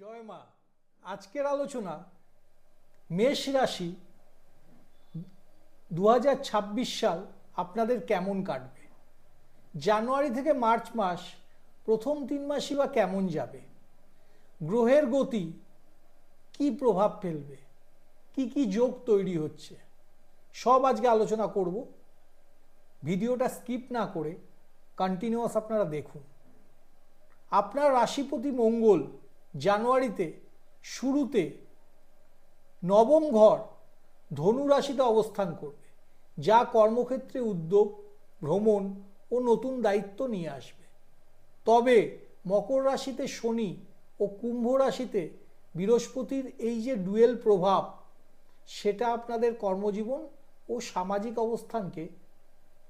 জয় মা। আজকের আলোচনা মেষ রাশি দু হাজার ছাব্বিশ সাল আপনাদের কেমন কাটবে? জানুয়ারি থেকে মার্চ মাস প্রথম তিন মাসই বা কেমন যাবে? গ্রহের গতি কি প্রভাব ফেলবে? কি কি যোগ তৈরি হচ্ছে? সব আজকে আলোচনা করব। ভিডিওটা স্কিপ না করে কন্টিনিউয়াস আপনারা দেখুন। আপনার রাশিপতি মঙ্গল জানুয়ারিতে, শুরুতে নবম ঘর ধনু রাশিতে অবস্থান করবে, যা কর্মক্ষেত্রে উদ্যোগ, ভ্রমণ ও নতুন দায়িত্ব নিয়ে আসবে। তবে মকর রাশিতে শনি ও কুম্ভ রাশিতে বৃহস্পতির এই যে ডুয়েল প্রভাব, সেটা আপনাদের কর্মজীবন ও সামাজিক অবস্থানকে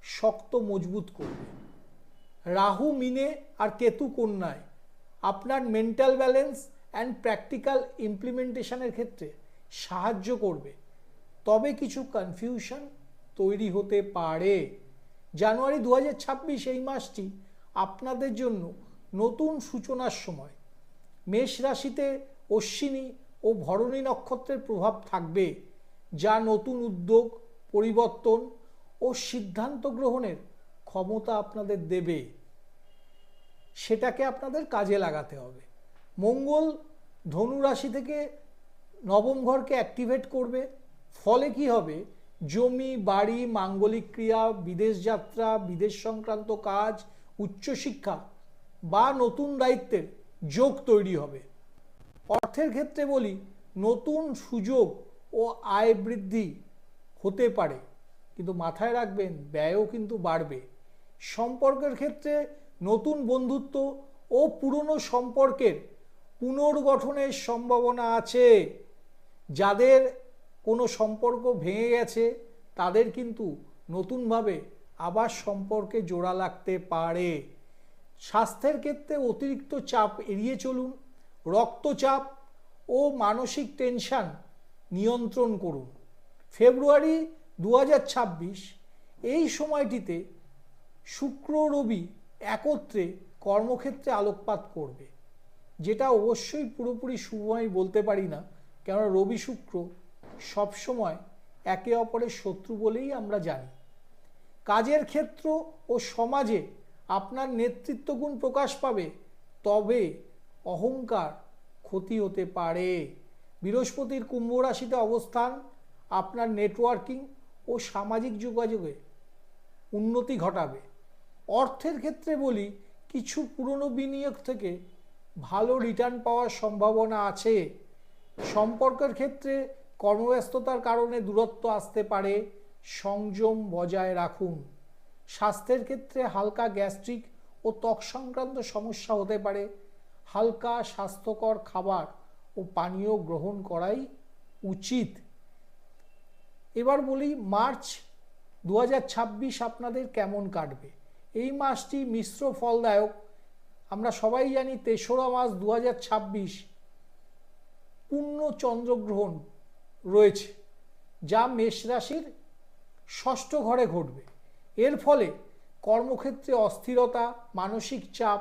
শক্ত মজবুত করবে। রাহু, মিনে আর কেতু কন্যায় আপনার মেন্টাল ব্যালেন্স অ্যান্ড প্র্যাকটিক্যাল ইমপ্লিমেন্টেশনের ক্ষেত্রে সাহায্য করবে। তবে কিছু কনফিউশন তৈরি হতে পারে। জানুয়ারি দু ছাব্বিশ এই মাসটি আপনাদের জন্য নতুন সূচনার সময়। মেষ রাশিতে অশ্বিনী ও ভরণী নক্ষত্রের প্রভাব থাকবে, যা নতুন উদ্যোগ, পরিবর্তন ও সিদ্ধান্ত গ্রহণের ক্ষমতা আপনাদের দেবে। সেটাকে আপনাদের কাজে লাগাতে হবে। মঙ্গল ধনু রাশি থেকে নবম ঘরকে অ্যাক্টিভেট করবে। ফলে কি হবে? জমি, বাড়ি, মাঙ্গলিক ক্রিয়া, বিদেশ যাত্রা, বিদেশ সংক্রান্ত কাজ উচ্চশিক্ষা বা নতুন দায়িত্বের যোগ তৈরি হবে। অর্থের ক্ষেত্রে বলি, নতুন সুযোগ ও আয় বৃদ্ধি হতে পারে। কিন্তু মাথায় রাখবেন, ব্যয়ও কিন্তু বাড়বে। সম্পর্কের ক্ষেত্রে নতুন বন্ধুত্ব ও পুরনো সম্পর্কের পুনর্গঠনের সম্ভাবনা আছে। যাদের কোনো সম্পর্ক ভেঙে গেছে, তাদের কিন্তু নতুনভাবে আবার সম্পর্কে জোড়া লাগতে পারে। স্বাস্থ্যের ক্ষেত্রে অতিরিক্ত চাপ এড়িয়ে চলুন, রক্তচাপ ও মানসিক টেনশন নিয়ন্ত্রণ করুন। ফেব্রুয়ারি দু হাজার ছাব্বিশ এই সময়টিতে শুক্র রবি একত্রে কর্মক্ষেত্রে আলোকপাত করবে। যেটা অবশ্যই পুরোপুরি শুভ আমি বলতে পারি না। কেননা রবি শুক্র সবসময় একে অপরের শত্রু বলেই আমরা জানি। কাজের ক্ষেত্র ও সমাজে আপনার নেতৃত্বগুণ প্রকাশ পাবে, তবে অহংকার ক্ষতি হতে পারে। বৃহস্পতির কুম্ভ রাশিতে অবস্থান, আপনার নেটওয়ার্কিং ও সামাজিক যোগাযোগে উন্নতি ঘটাবে। অর্থের ক্ষেত্রে বলি, কিছু পুরনো বিনিয়োগ থেকে ভালো রিটার্ন পাওয়ার সম্ভাবনা আছে। সম্পর্কের ক্ষেত্রে কর্মব্যস্ততার কারণে দূরত্ব আসতে পারে, সংযম বজায় রাখুন। স্বাস্থ্যের ক্ষেত্রে হালকা গ্যাস্ট্রিক ও ত্বক সংক্রান্ত সমস্যা হতে পারে। হালকা স্বাস্থ্যকর খাবার ও পানীয় গ্রহণ করাই উচিত। এবার বলি, মার্চ দু হাজার ছাব্বিশ আপনাদের কেমন কাটবে? এই মাসটি মিশ্র ফলদায়ক। আমরা সবাই জানি তেসরা মাস দু হাজার ছাব্বিশ পূর্ণ চন্দ্রগ্রহণ রয়েছে, যা মেষ রাশির ষষ্ঠ ঘরে ঘটবে। এর ফলে কর্মক্ষেত্রে অস্থিরতা, মানসিক চাপ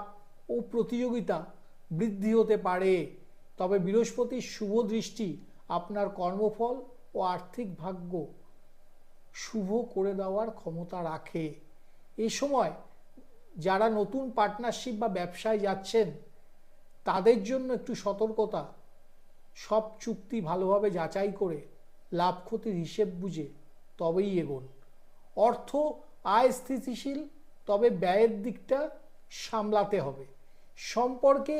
ও প্রতিযোগিতা বৃদ্ধি হতে পারে। তবে বৃহস্পতির শুভ দৃষ্টি আপনার কর্মফল ও আর্থিক ভাগ্য শুভ করে দেওয়ার ক্ষমতা রাখে। এ সময় যারা নতুন পার্টনারশিপ বা ব্যবসায় যাচ্ছেন, তাদের জন্য একটু সতর্কতা। সব চুক্তি ভালোভাবে যাচাই করে লাভ ক্ষতির হিসেব বুঝে তবেই এগোন। অর্থ আয় স্থিতিশীল, তবে ব্যয়ের দিকটা সামলাতে হবে। সম্পর্কে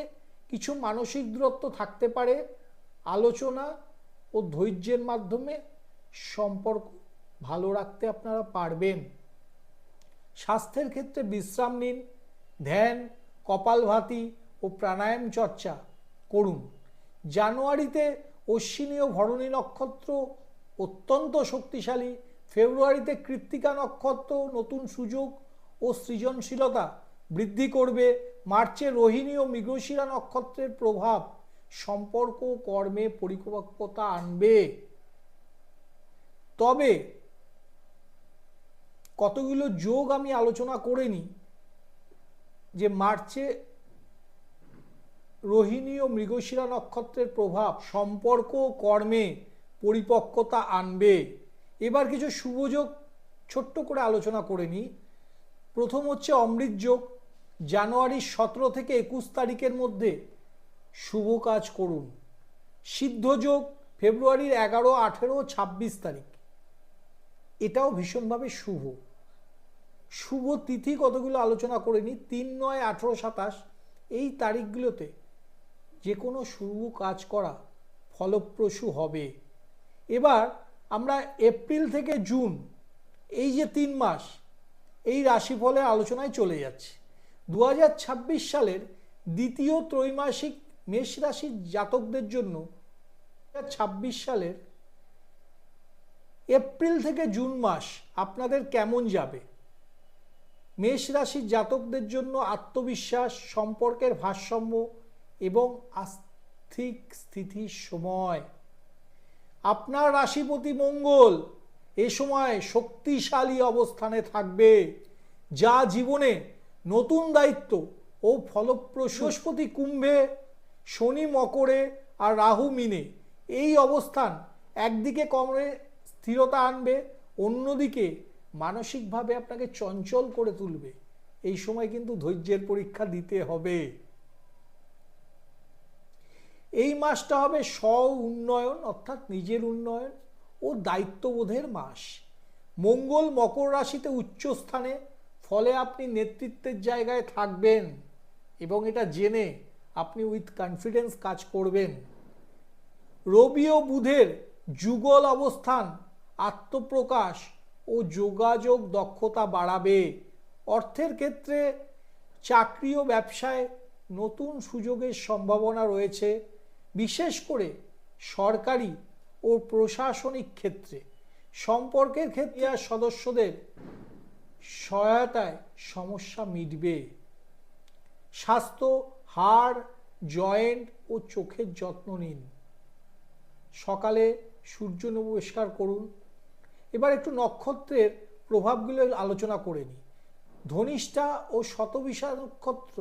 কিছু মানসিক দূরত্ব থাকতে পারে, আলোচনা ও ধৈর্যের মাধ্যমে সম্পর্ক ভালো রাখতে আপনারা পারবেন। স্বাস্থ্যের ক্ষেত্রে বিশ্রাম নিন, ধ্যান, কপালভাতি ও প্রাণায়াম চর্চা করুন। জানুয়ারিতে অশ্বিনী ও ভরণী নক্ষত্র অত্যন্ত শক্তিশালী, ফেব্রুয়ারিতে কৃত্তিকা নক্ষত্র নতুন সুযোগ ও সৃজনশীলতা বৃদ্ধি করবে। মার্চে রোহিণী ও মৃগশিরা নক্ষত্রের প্রভাব, সম্পর্ক, কর্মে পরিপক্কতা আনবে। তবে কতগুলো যোগ আমি আলোচনা করে নিই যে মার্চে রোহিণী ও মৃগশিরা নক্ষত্রের প্রভাব, সম্পর্ক কর্মে পরিপক্কতা আনবে। এবার কিছু শুভযোগ ছোট্ট করে আলোচনা করে নিই প্রথম হচ্ছে অমৃত যোগ। জানুয়ারির সতেরো থেকে একুশ তারিখের মধ্যে শুভ কাজ করুন। সিদ্ধ যোগ ফেব্রুয়ারির এগারো, আঠেরো, ছাব্বিশ তারিখ। এটাও ভীষণভাবে শুভ। শুভ তিথি কতগুলো আলোচনা করে নিই তিন নয়, আঠেরো, সাতাশ। এই তারিখগুলোতে যে কোনো শুভ কাজ করা ফলপ্রসূ হবে। এবার আমরা এপ্রিল থেকে জুন, এই যে তিন মাস, এই রাশিফলের আলোচনায় চলে যাচ্ছে। দু হাজার ছাব্বিশ সালের দ্বিতীয় ত্রৈমাসিক মেষ রাশির জাতকদের জন্য ছাব্বিশ সালের এপ্রিল থেকে জুন মাস আপনাদের কেমন যাবে? মেষ রাশির জাতকদের জন্য আত্মবিশ্বাস, সম্পর্কের ভারসাম্য এবং আর্থিক স্থিতির সময়। আপনার রাশিপতি মঙ্গল এ সময় শক্তিশালী অবস্থানে থাকবে, যা জীবনে নতুন দায়িত্ব ও ফলপ্রসূস্পতি কুম্ভে, শনি মকরে আর রাহু মিনে এই অবস্থান একদিকে কমরে স্থিরতা আনবে, অন্যদিকে মানসিকভাবে আপনাকে চঞ্চল করে তুলবে। এই সময় কিন্তু ধৈর্যের পরীক্ষা দিতে হবে। এই মাসটা হবে স্ব উন্নয়ন, অর্থাৎ নিজের উন্নয়ন ও দায়িত্ববোধের মাস। মঙ্গল মকর রাশিতে উচ্চ স্থানে, ফলে আপনি নেতৃত্বের জায়গায় থাকবেন এবং এটা জেনে আপনি উইথ কনফিডেন্স কাজ করবেন। রবি ও বুধের যুগল অবস্থান, আত্মপ্রকাশ যোগাযোগ দক্ষতা বাড়াবে। অর্থের ক্ষেত্রে চাকরি ও ব্যবসায় নতুন সুযোগের সম্ভাবনা রয়েছে, বিশেষ করে সরকারি ও প্রশাসনিক ক্ষেত্রে। সম্পর্কের ক্ষেত্রে আর সদস্যদের সহায়তায় সমস্যা মিটবে। স্বাস্থ্য, হাড়, জয়েন্ট ও চোখের যত্ন নিন। সকালে সূর্য নমস্কার করুন। এবার একটু নক্ষত্রের প্রভাবগুলো আলোচনা করে নিই। ধনিষ্ঠা ও শতবিশা নক্ষত্র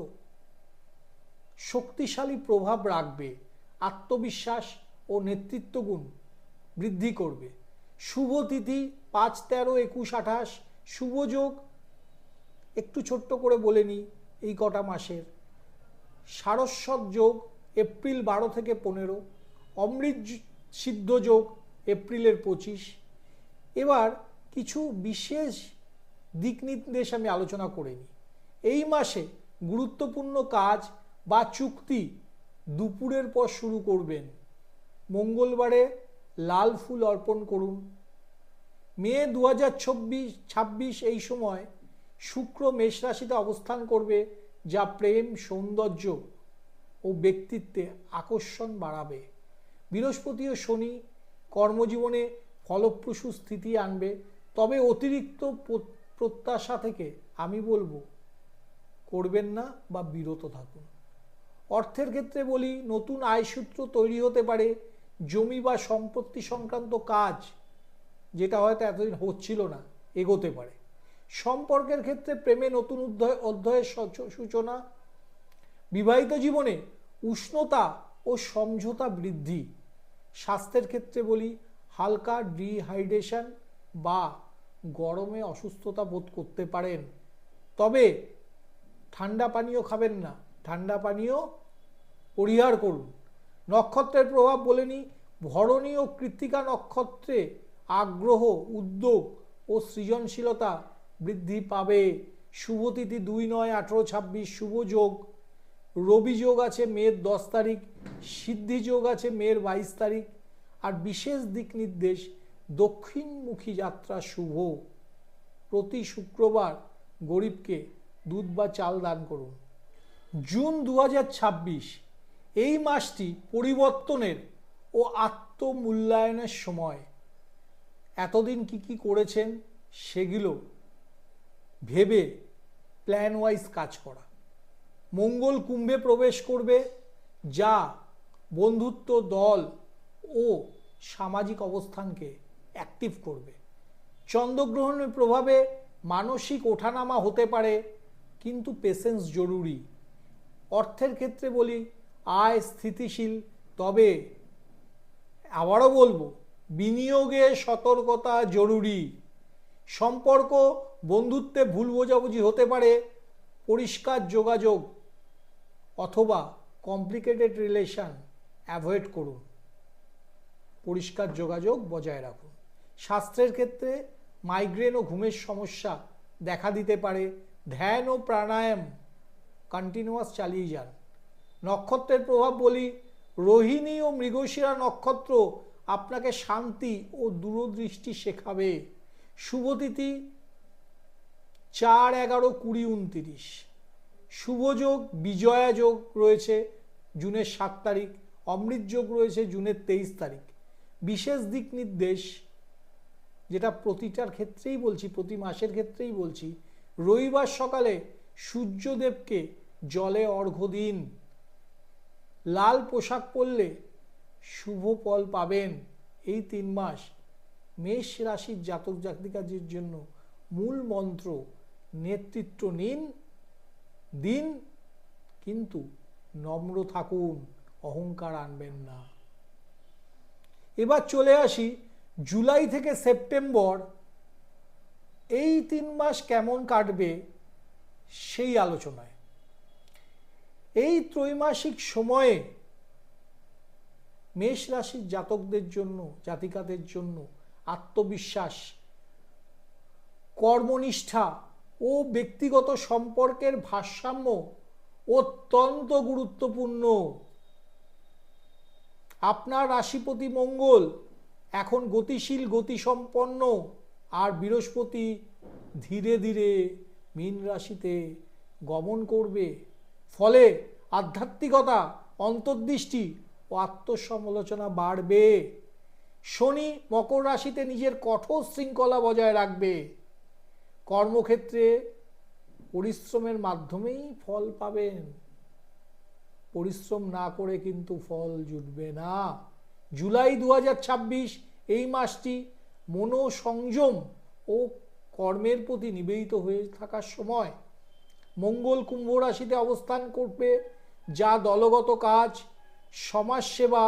শক্তিশালী প্রভাব রাখবে, আত্মবিশ্বাস ও নেতৃত্ব গুণ বৃদ্ধি করবে। শুভ তিথি পাঁচ তেরো একুশ আঠাশ, শুভ যোগ একটু ছোট্ট করে বলে নিই এই কটা মাসের। সারস্বত যোগ এপ্রিল বারো থেকে পনেরো, অমৃত সিদ্ধ যোগ এপ্রিলের পঁচিশ এবার কিছু বিশেষ দিক নির্দেশ আমি আলোচনা করে নিই। এই মাসে গুরুত্বপূর্ণ কাজ বা চুক্তি দুপুরের পর শুরু করবেন। মঙ্গলবারে লাল ফুল অর্পণ করুন। মে দু হাজার ছাব্বিশ এই সময় শুক্র মেষ রাশিতে অবস্থান করবে, যা প্রেম, সৌন্দর্য ও ব্যক্তিত্বে আকর্ষণ বাড়াবে। বৃহস্পতি ও শনি কর্মজীবনে ফলপ্রসূ স্থিতি আনবে, তবে অতিরিক্ত প্রত্যাশা থেকে আমি বলব, করবেন না বা বিরত থাকুন। অর্থের ক্ষেত্রে বলি, নতুন আয়সূত্র তৈরি হতে পারে, জমি বা সম্পত্তি সংক্রান্ত কাজ, যেটা হয়তো এতদিন হচ্ছিল না, এগোতে পারে। সম্পর্কের ক্ষেত্রে প্রেমে নতুন অধ্যায় অধ্যায়ের সূচনা, বিবাহিত জীবনে উষ্ণতা ও সমঝোতা বৃদ্ধি। স্বাস্থ্যের ক্ষেত্রে বলি হালকা ডিহাইড্রেশন বা গরমে অসুস্থতা বোধ করতে পারেন। তবে ঠান্ডা পানীয় খাবেন না। ঠান্ডা পানীয় পরিহার করুন। নক্ষত্রের প্রভাব বলেনি ভরণী ও কৃত্তিকা নক্ষত্রে আগ্রহ, উদ্যোগ ও সৃজনশীলতা বৃদ্ধি পাবে। শুভতিথি দুই নয় আঠেরো ছাব্বিশ, শুভ যোগ। রবি যোগ আছে মেয়ের দশ তারিখ, সিদ্ধি যোগ আছে মেয়ের বাইশ তারিখ আর বিশেষ দিক নির্দেশ দক্ষিণমুখী যাত্রা শুভ। প্রতি শুক্রবার গরিবকে দুধ বা চাল দান করুন। জুন দু হাজার ছাব্বিশ, এই মাসটি পরিবর্তনের ও আত্মমূল্যায়নের সময়। এতদিন কি কি করেছেন সেগুলো ভেবে প্ল্যান ওয়াইজ কাজ করা। মঙ্গল কুম্ভে প্রবেশ করবে যা বন্ধুত্ব দল ও সামাজিক অবস্থানকে অ্যাক্টিভ করবে। চন্দ্রগ্রহণের প্রভাবে মানসিক ওঠানামা হতে পারে, কিন্তু পেশেন্স জরুরি। অর্থের ক্ষেত্রে বলি, আয় স্থিতিশীল। তবে আবারও বলব, বিনিয়োগে সতর্কতা জরুরি। সম্পর্ক, বন্ধুত্বে ভুল বোঝাবুঝি হতে পারে, পরিষ্কার যোগাযোগ অথবা কমপ্লিকেটেড রিলেশন অ্যাভয়েড করুন। পরিষ্কার যোগাযোগ বজায় রাখুন স্বাস্থ্যের ক্ষেত্রে মাইগ্রেন ও ঘুমের সমস্যা দেখা দিতে পারে। ধ্যান ও প্রাণায়াম কন্টিনিউয়াস চালিয়ে যান। নক্ষত্রের প্রভাব বলি, রোহিণী ও মৃগশিরা নক্ষত্র আপনাকে শান্তি ও দূরদৃষ্টি শেখাবে। শুভতিথি চার এগারো কুড়ি উনতিরিশ। শুভযোগ বিজয়া যোগ রয়েছে, জুনের সাত তারিখ। অমৃত যোগ রয়েছে, জুনের তেইশ তারিখ। বিশেষ দিক নির্দেশ যেটা প্রতিটার ক্ষেত্রেই বলছি, প্রতি মাসের ক্ষেত্রেই বলছি, রবিবার সকালে সূর্যদেবকে জলে অর্ঘ্য দিন। লাল পোশাক পরলে শুভ ফল পাবেন এই তিন মাস। মেষ রাশির জাতক জাতিকাদের জন্য মূল মন্ত্র, নেতৃত্ব নিন, দিন, কিন্তু নম্র থাকুন, অহংকার আনবেন না। এবার চলে আসি জুলাই থেকে সেপ্টেম্বর। এই তিন মাস কেমন কাটবে সেই আলোচনায়। এই ত্রৈমাসিক সময়ে মেষ রাশির জাতকদের জন্য, জাতিকাদের জন্য আত্মবিশ্বাস, কর্মনিষ্ঠা ও ব্যক্তিগত সম্পর্কের ভারসাম্য অত্যন্ত গুরুত্বপূর্ণ। আপনার রাশিপতি মঙ্গল, এখন গতিশীল, গতিসম্পন্ন, আর বৃহস্পতি ধীরে ধীরে মীন রাশিতে গমন করবে। ফলে আধ্যাত্মিকতা, অন্তর্দৃষ্টি ও আত্মসমালোচনা বাড়বে। শনি মকর রাশিতে নিজের কঠোর শৃঙ্খলা বজায় রাখবে। কর্মক্ষেত্রে পরিশ্রমের মাধ্যমেই ফল পাবেন। পরিশ্রম না করে কিন্তু ফল জুটবে না। জুলাই দু হাজার ছাব্বিশ, এই মাসটি মনোসংযম ও কর্মের প্রতি নিবেদিত হয়ে থাকার সময় মঙ্গল কুম্ভ রাশিতে অবস্থান করবে, যা দলগত কাজ, সমাজসেবা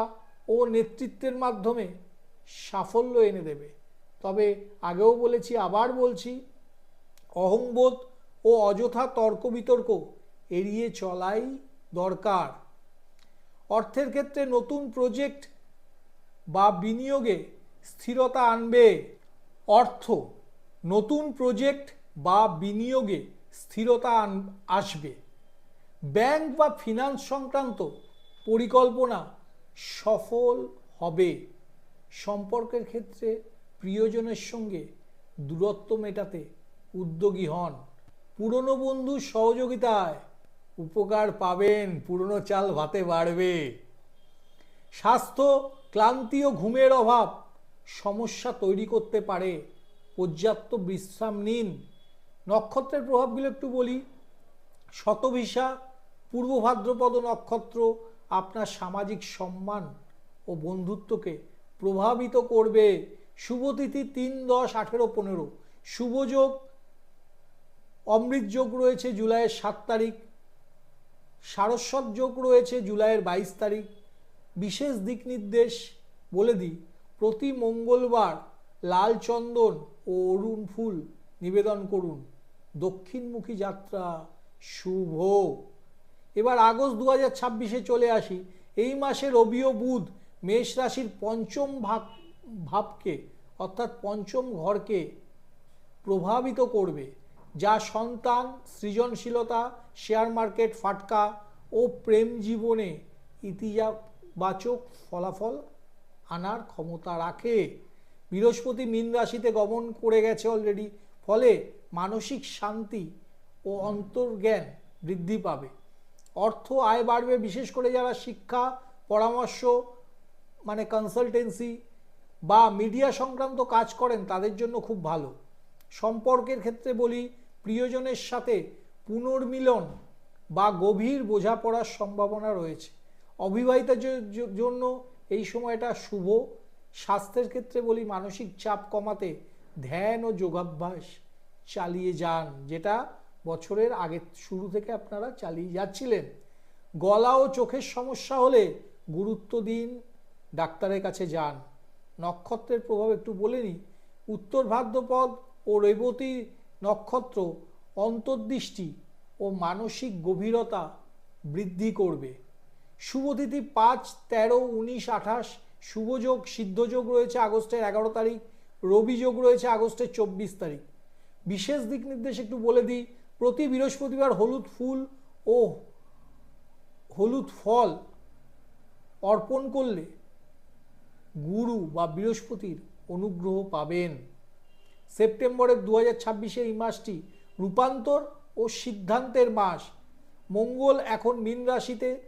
ও নেতৃত্বের মাধ্যমে সাফল্য এনে দেবে। তবে আগেও বলেছি, আবার বলছি, অহংবোধ ও অযথা তর্ক বিতর্ক এড়িয়ে চলাই দরকার। অর্থের ক্ষেত্রে নতুন প্রজেক্ট বা বিনিয়োগে স্থিরতা আনবে। অর্থ, নতুন প্রজেক্ট বা বিনিয়োগে স্থিরতা আসবে। ব্যাংক বা ফিনান্স সংক্রান্ত পরিকল্পনা সফল হবে। সম্পর্কের ক্ষেত্রে প্রিয়জনের সঙ্গে দূরত্ব মেটাতে উদ্যোগী হন। পুরনো বন্ধুর সহযোগিতায় উপকার পাবেন, পুরনো চাল ভাতে বাড়বে। স্বাস্থ্য, ক্লান্তি ও ঘুমের অভাব সমস্যা তৈরি করতে পারে। পর্যাপ্ত বিশ্রাম নিন। নক্ষত্রের প্রভাবগুলো একটু বলি। শতভিসা, পূর্ব ভাদ্রপদ নক্ষত্র আপনার সামাজিক সম্মান ও বন্ধুত্বকে প্রভাবিত করবে। শুভতিথি তিন দশ আঠেরো পনেরো। শুভযোগ অমৃত যোগ রয়েছে জুলাইয়ের সাত তারিখ। সারস্বত যোগ রয়েছে জুলাইয়ের বাইশ তারিখ। বিশেষ দিক নির্দেশ বলে দিই, প্রতি মঙ্গলবার লাল চন্দন ও অরুণ ফুল নিবেদন করুন। দক্ষিণমুখী যাত্রা শুভ। এবার আগস্ট দু হাজার ছাব্বিশে চলে আসি। এই মাসে রবি ও বুধ মেষ রাশির পঞ্চম ভাব, ভাবকে, অর্থাৎ পঞ্চম ঘরকে প্রভাবিত করবে। যা সন্তান, সৃজনশীলতা শেয়ার মার্কেট ফাটকা ও প্রেম জীবনে ইতিবাচক ফলাফল আনার ক্ষমতা রাখে। বৃহস্পতি মীন রাশিতে গমন করে গেছে অলরেডি ফলে মানসিক শান্তি ও অন্তর্জ্ঞান বৃদ্ধি পাবে। অর্থ আয় বাড়বে, বিশেষ করে যারা শিক্ষা, পরামর্শ মানে কনসালটেন্সি বা মিডিয়া সংক্রান্ত কাজ করেন, তাদের জন্য খুব ভালো। সম্পর্কের ক্ষেত্রে বলি প্রিয়জনের সাথে পুনর্মিলন বা গভীর বোঝাপড়ার সম্ভাবনা রয়েছে। অবিবাহিতার জন্য এই সময়টা শুভ। স্বাস্থ্যের ক্ষেত্রে বলি মানসিক চাপ কমাতে ধ্যান ও যোগাভ্যাস চালিয়ে যান, যেটা বছরের আগে শুরু থেকে আপনারা চালিয়ে যাচ্ছিলেন। গলা ও চোখের সমস্যা হলে গুরুত্ব দিন, ডাক্তারের কাছে যান। নক্ষত্রের প্রভাব একটু বলে নিই। উত্তর ভাদ্রপদ ও রেবতী নক্ষত্র অন্তর্দৃষ্টি ও মানসিক গভীরতা বৃদ্ধি করবে। শুভতিথি পাঁচ, তেরো, উনিশ, আঠাশ, শুভযোগ, সিদ্ধযোগ রয়েছে আগস্টের এগারো তারিখ, রবি যোগ রয়েছে আগস্টের চব্বিশ তারিখ। বিশেষ দিক নির্দেশ একটু বলে দিই, প্রতি বৃহস্পতিবার হলুদ ফুল ও হলুদ ফল অর্পণ করলে গুরু বা বৃহস্পতির অনুগ্রহ পাবেন। সেপ্টেম্বরের দু হাজার এই মাসটি রূপান্তর ও সিদ্ধান্তের মাস। মঙ্গল এখন মীন রাশিতে,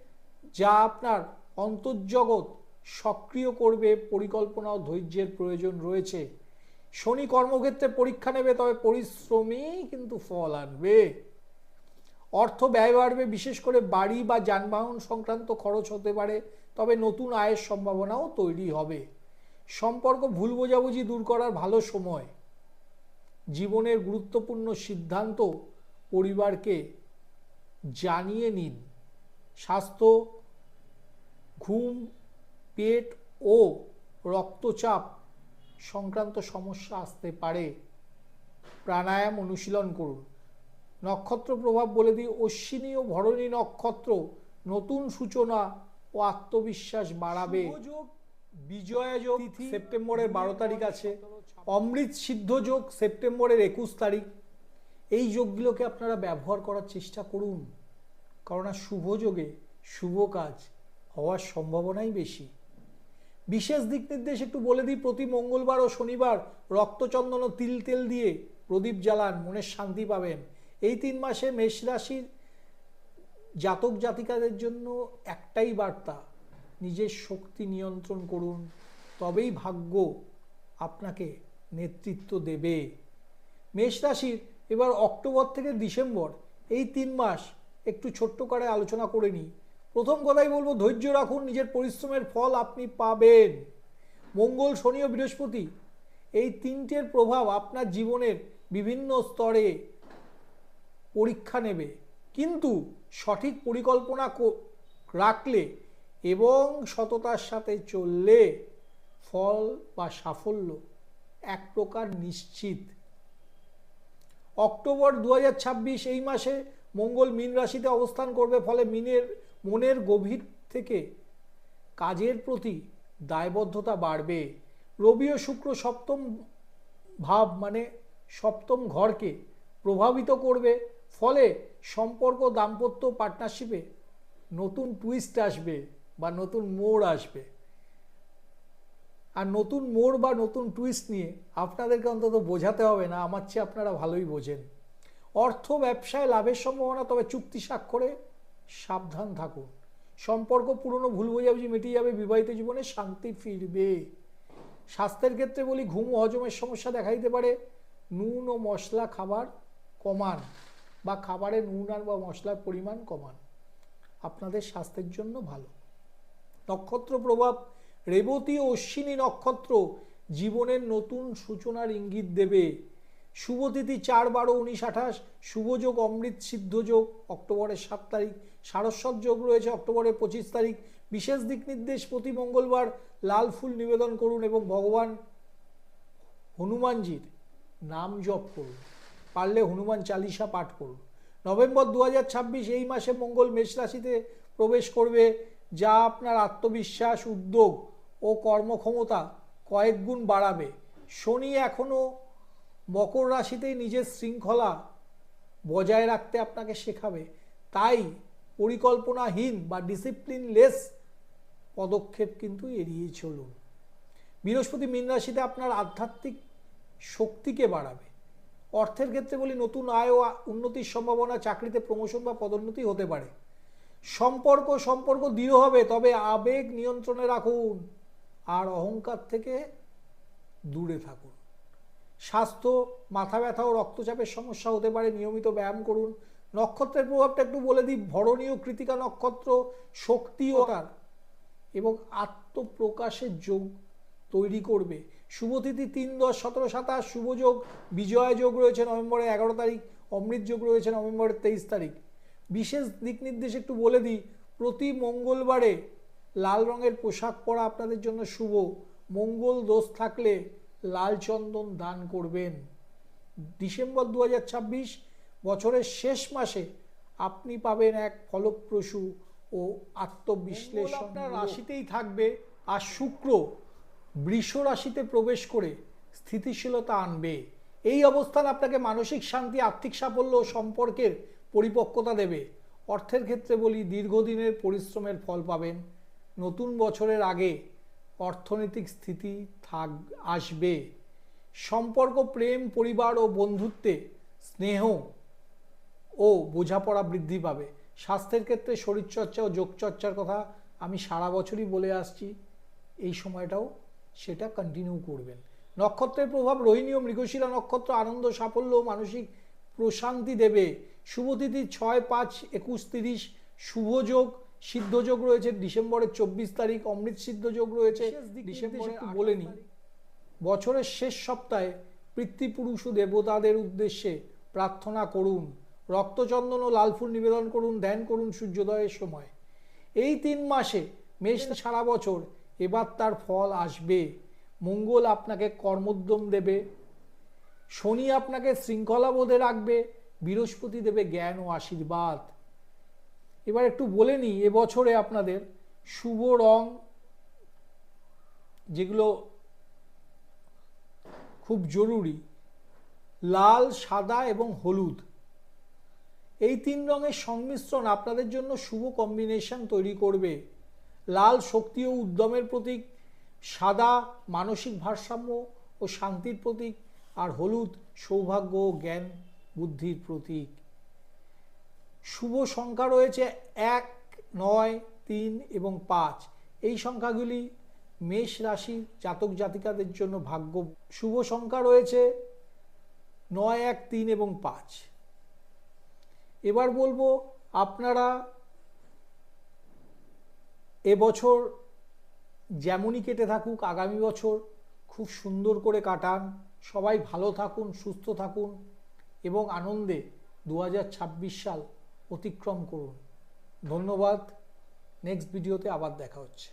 যা আপনার অন্তর্জগৎ সক্রিয় করবে পরিকল্পনা ও ধৈর্যের প্রয়োজন রয়েছে। শনি কর্মক্ষেত্রে পরীক্ষা নেবে, তবে পরিশ্রমী কিন্তু ফল আনবে। অর্থ ব্যয় বাড়বে, বিশেষ করে বাড়ি বা যানবাহন সংক্রান্ত খরচ হতে পারে, তবে নতুন আয়ের সম্ভাবনাও তৈরি হবে। সম্পর্ক ভুল বোঝাবুঝি দূর করার ভালো সময়। জীবনের গুরুত্বপূর্ণ সিদ্ধান্ত পরিবারকে জানিয়ে নিন। স্বাস্থ্য ঘুম পেট ও রক্তচাপ সংক্রান্ত সমস্যা আসতে পারে। প্রাণায়াম অনুশীলন করুন। নক্ষত্র প্রভাব বলে দিই অশ্বিনী ও ভরণী নক্ষত্র নতুন সূচনা ও আত্মবিশ্বাস বাড়াবে। বিজয়া যোগ সেপ্টেম্বরের বারো তারিখ আছে। অমৃত সিদ্ধ যোগ সেপ্টেম্বরের একুশ তারিখ। এই যোগগুলোকে আপনারা ব্যবহার করার চেষ্টা করুন। কেননা শুভ যোগে শুভ কাজ হওয়ার সম্ভাবনাই বেশি। বিশেষ দিক নির্দেশ একটু বলে দিই, প্রতি মঙ্গলবার ও শনিবার রক্তচন্দন ও তিল তেল দিয়ে প্রদীপ জ্বালান মনের শান্তি পাবেন। এই তিন মাসে মেষ রাশির জাতক জাতিকাদের জন্য একটাই বার্তা, নিজের শক্তি নিয়ন্ত্রণ করুন। তবেই ভাগ্য আপনাকে নেতৃত্ব দেবে। মেষ রাশির এবার অক্টোবর থেকে ডিসেম্বর, এই তিন মাস একটু ছোট্ট করে আলোচনা করে নিই। প্রথম কথাই বলব, ধৈর্য রাখুন, নিজের পরিশ্রমের ফল আপনি পাবেন। মঙ্গল, শনি ও বৃহস্পতি, এই তিনটের প্রভাব আপনার জীবনের বিভিন্ন স্তরে পরীক্ষা নেবে। কিন্তু সঠিক পরিকল্পনা রাখলে এবং সততার সাথে চললে ফল বা সাফল্য এক প্রকার নিশ্চিত। অক্টোবর দু হাজার ছাব্বিশ এই মাসে মঙ্গল মীন রাশিতে অবস্থান করবে, ফলে মিনের, মনের গভীর থেকে কাজের প্রতি দায়বদ্ধতা বাড়বে। রবি ও শুক্র সপ্তম ভাব মানে সপ্তম ঘরকে প্রভাবিত করবে, ফলে সম্পর্ক, দাম্পত্য পার্টনারশিপে নতুন টুইস্ট আসবে বা নতুন মোড় আসবে। আর নতুন মোড় বা নতুন টুইস্ট নিয়ে আপনাদেরকে অন্তত বোঝাতে হবে না, আমার চেয়ে আপনারা ভালোই বোঝেন। অর্থ, ব্যবসায় লাভের সম্ভাবনা, তবে চুক্তি স্বাক্ষরে সাবধান থাকুন। সম্পর্ক পুরনো, ভুল বোঝাবুঝি মিটিয়ে যাবে, বিবাহিত জীবনে শান্তি ফিরবে। স্বাস্থ্যের ক্ষেত্রে বলি, ঘুম হজমের সমস্যা দেখা দিতে পারে। নুন ও মশলা খাবার কমান বা খাবারে নুন আর বা মশলার পরিমাণ কমান। আপনাদের স্বাস্থ্যের জন্য ভালো। নক্ষত্র প্রভাব রেবতী অশ্বিনী নক্ষত্র জীবনের নতুন সূচনার ইঙ্গিত দেবে। শুভতিথি চার বারো উনিশ আঠাশ, শুভযোগ অমৃত সিদ্ধ যোগ, অক্টোবরের সাত তারিখ, সারস্বত যোগ রয়েছে অক্টোবরের পঁচিশ তারিখ। বিশেষ দিক নির্দেশ, প্রতি মঙ্গলবার লাল ফুল নিবেদন করুন এবং ভগবান হনুমানজির নাম জপ করুন। পারলে হনুমান চালিসা পাঠ করুন। নভেম্বর দু হাজার ছাব্বিশ, এই মাসে মঙ্গল মেষ রাশিতে প্রবেশ করবে, যা আপনার আত্মবিশ্বাস, উদ্যোগ ও কর্মক্ষমতা কয়েক গুণ বাড়াবে। শনি এখনও মকর রাশিতেই নিজের শৃঙ্খলা বজায় রাখতে আপনাকে শেখাবে। তাই পরিকল্পনাহীন বা ডিসিপ্লিনলেস পদক্ষেপ কিন্তু এড়িয়ে চলুন। বৃহস্পতি মীন রাশিতে আপনার আধ্যাত্মিক শক্তিকে বাড়াবে। অর্থের ক্ষেত্রে বলি নতুন আয় ও উন্নতির সম্ভাবনা, চাকরিতে প্রমোশন বা পদোন্নতি হতে পারে। সম্পর্ক সম্পর্ক দৃঢ় হবে, তবে আবেগ নিয়ন্ত্রণে রাখুন। অহংকার থেকে দূরে থাকুন। স্বাস্থ্য, মাথা ব্যথা ও রক্তচাপের সমস্যা হতে পারে, নিয়মিত ব্যায়াম করুন। নক্ষত্রের প্রভাবটা একটু বলে দিই, ভরণীয় কৃতিকা নক্ষত্র শক্তি ও তার এবং আত্মপ্রকাশের যোগ তৈরি করবে। শুভতিথি তিন দশ সতেরো সাতাশ শুভযোগ বিজয় যোগ রয়েছে নভেম্বরের এগারো তারিখ, অমৃত যোগ রয়েছে নভেম্বরের তেইশ তারিখ। বিশেষ দিক নির্দেশ একটু বলে দিই, প্রতি মঙ্গলবারে লাল রঙের পোশাক পরা আপনাদের জন্য শুভ। মঙ্গল দোষ থাকলে লাল চন্দন দান করবেন। ডিসেম্বর দু হাজার ছাব্বিশ বছরের শেষ মাসে আপনি পাবেন এক ফলপ্রসূ ও আত্মবিশ্লেষণ আপনার রাশিতেই থাকবে আর শুক্র বৃষ রাশিতে প্রবেশ করে স্থিতিশীলতা আনবে। এই অবস্থান আপনাকে মানসিক শান্তি আর্থিক সাফল্য ও সম্পর্কের পরিপক্কতা দেবে। অর্থের ক্ষেত্রে বলি দীর্ঘদিনের পরিশ্রমের ফল পাবেন। নতুন বছরের আগে অর্থনৈতিক স্থিতি থাক, আসবে। সম্পর্ক, প্রেম, পরিবার ও বন্ধুত্বে স্নেহ ও বোঝাপড়া বৃদ্ধি পাবে। স্বাস্থ্যের ক্ষেত্রে শরীরচর্চা ও যোগচর্চার কথা আমি সারা বছরই বলে আসছি। এই সময়টাও সেটা কন্টিনিউ করবেন। নক্ষত্রের প্রভাব, রোহিণী ও মৃগশিরা নক্ষত্র আনন্দ, সাফল্য মানসিক প্রশান্তি দেবে। শুভতিথি ছয় পাঁচ একুশ তিরিশ শুভযোগ সিদ্ধযোগ রয়েছে ডিসেম্বরের চব্বিশ তারিখ অমৃত সিদ্ধযোগ রয়েছে ডিসেম্বর একটু বলে নিই বছরের শেষ সপ্তাহে পিতৃপুরুষ দেবতাদের উদ্দেশ্যে প্রার্থনা করুন। রক্তচন্দন ও লাল ফুল নিবেদন করুন ধ্যান করুন সূর্যোদয়ের সময়। এই তিন মাসে মেষ সারা বছর এবার তার ফল আসবে। মঙ্গল আপনাকে কর্মোদ্যম দেবে। শনি আপনাকে শৃঙ্খলাবোধে রাখবে। বৃহস্পতি দেবে জ্ঞান ও আশীর্বাদ। এবার একটু বলে নিই, এবছরে আপনাদের শুভ রং যেগুলো খুব জরুরি, লাল, সাদা এবং হলুদ। এই তিন রঙের সংমিশ্রণ আপনাদের জন্য শুভ কম্বিনেশন তৈরি করবে। লাল শক্তি ও উদ্যমের প্রতীক, সাদা মানসিক ভারসাম্য ও শান্তির প্রতীক, আর হলুদ সৌভাগ্য ও জ্ঞান বুদ্ধির প্রতীক। শুভ সংখ্যা রয়েছে এক, নয়, তিন এবং পাঁচ। এই সংখ্যাগুলি মেষ রাশি জাতক জাতিকাদের জন্য ভাগ্য। শুভ সংখ্যা রয়েছে নয়, এক, তিন এবং পাঁচ। এবার বলব আপনারা এবছর যেমনই কেটে থাকুক, আগামী বছর খুব সুন্দর করে কাটান। সবাই ভালো থাকুন, সুস্থ থাকুন এবং আনন্দে দু হাজার ছাব্বিশ সাল অতিক্রম করুন। ধন্যবাদ। নেক্সট ভিডিওতে আবার দেখা হচ্ছে।